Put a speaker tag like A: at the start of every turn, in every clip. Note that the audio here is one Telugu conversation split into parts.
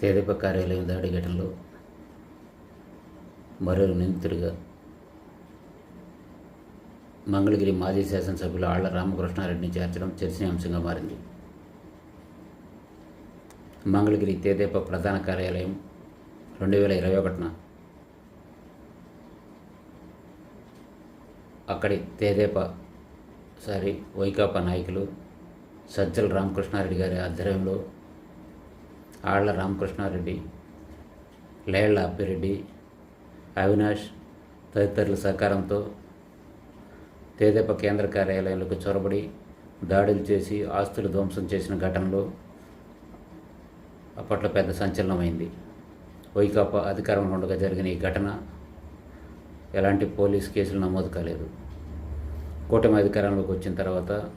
A: తెదేప కార్యాలయం దాడి ఘటనలో మరో నిందితుడిగా మంగళగిరి మాజీ శాసనసభ్యులు ఆళ్ళ రామకృష్ణారెడ్డిని చేర్చడం చర్చనీయాంశంగా మారింది. మంగళగిరి తెదేపా ప్రధాన కార్యాలయం రెండు వేల ఇరవై ఒకటిన అక్కడి తేదేప సారీ వైకాపా నాయకులు సజ్జల రామకృష్ణారెడ్డి గారి ఆధ్వర్యంలో ఆళ్ళ రామకృష్ణారెడ్డి లేళ్ళ అప్పిరెడ్డి అవినాష్ తదితరుల సహకారంతో తేదేప కేంద్ర కార్యాలయాలకు చొరబడి దాడులు చేసి ఆస్తులు ధ్వంసం చేసిన ఘటనలో అప్పట్లో పెద్ద సంచలనమైంది. వైకాపా అధికారంలో ఉండగా జరిగిన ఈ ఘటన ఎలాంటి పోలీస్ కేసులు నమోదు కాలేదు. కూటమి అధికారంలోకి వచ్చిన తర్వాత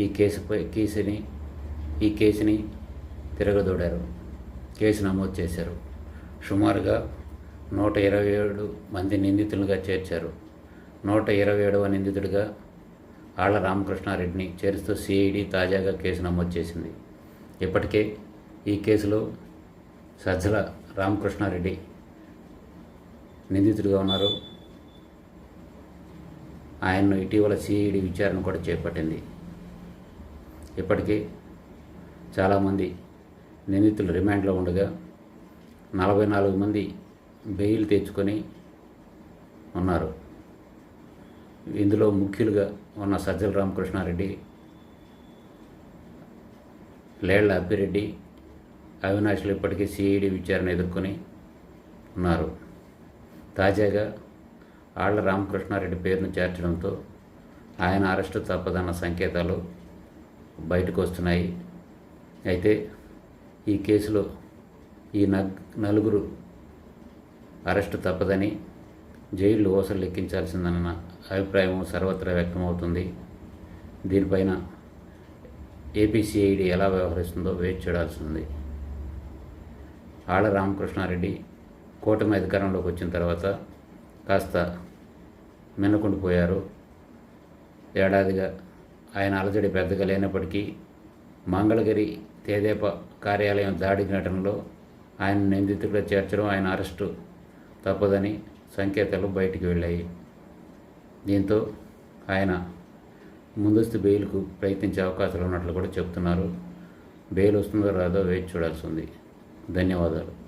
A: ఈ కేసుపై కేసుని ఈ కేసుని తిరగదోడారు. కేసు నమోదు చేశారు. సుమారుగా నూట ఇరవై ఏడు మంది నిందితులుగా చేర్చారు. నూట ఇరవై ఏడవ నిందితుడిగా ఆళ్ళ రామకృష్ణారెడ్డిని చేరుస్తూ సిఐడి తాజాగా కేసు నమోదు చేసింది. ఇప్పటికే ఈ కేసులో సజ్జల రామకృష్ణారెడ్డి నిందితుడిగా ఉన్నారు. ఆయన్ను ఇటీవల సిఐడి విచారణ కూడా చేపట్టింది. ఇప్పటికే చాలామంది నిందితులు రిమాండ్లో ఉండగా నలభై నాలుగు మంది బెయిల్ తెచ్చుకొని ఉన్నారు. ఇందులో ముఖ్యులుగా ఉన్న సజ్జల రామకృష్ణారెడ్డి లేళ్ళ అప్పిరెడ్డి అవినాష్లు ఇప్పటికీ సిఐడి విచారణ ఎదుర్కొని ఉన్నారు. తాజాగా ఆళ్ళ రామకృష్ణారెడ్డి పేరును చేర్చడంతో ఆయన అరెస్టు తప్పదన్న సంకేతాలు బయటకు వస్తున్నాయి. అయితే ఈ కేసులో ఈ నగ్ నలుగురు అరెస్టు తప్పదని జైలు ఓసలు లెక్కించాల్సిందన్న అభిప్రాయం సర్వత్రా వ్యక్తమవుతుంది. దీనిపైన ఏపీసీఐడి ఎలా వ్యవహరిస్తుందో వేచి చూడాల్సింది. ఆళ్ళ రామకృష్ణారెడ్డి కూటమి అధికారంలోకి వచ్చిన తర్వాత కాస్త మిన్నకుండిపోయారు ఏడాదిగా ఆయన అలజడి పెద్దగా లేనప్పటికీ మంగళగిరి తేదేపా కార్యాలయం దాడి ఘటనలో ఆయన నిందితుడిగా చేర్చడం ఆయన అరెస్టు తప్పదని సంకేతాలు బయటికి వెళ్ళాయి. దీంతో ఆయన ముందస్తు బెయిల్కు ప్రయత్నించే అవకాశాలు ఉన్నట్లు కూడా చెప్తున్నారు. బెయిల్ వస్తుందో రాదో వేచి చూడాల్సి ఉంది. ధన్యవాదాలు.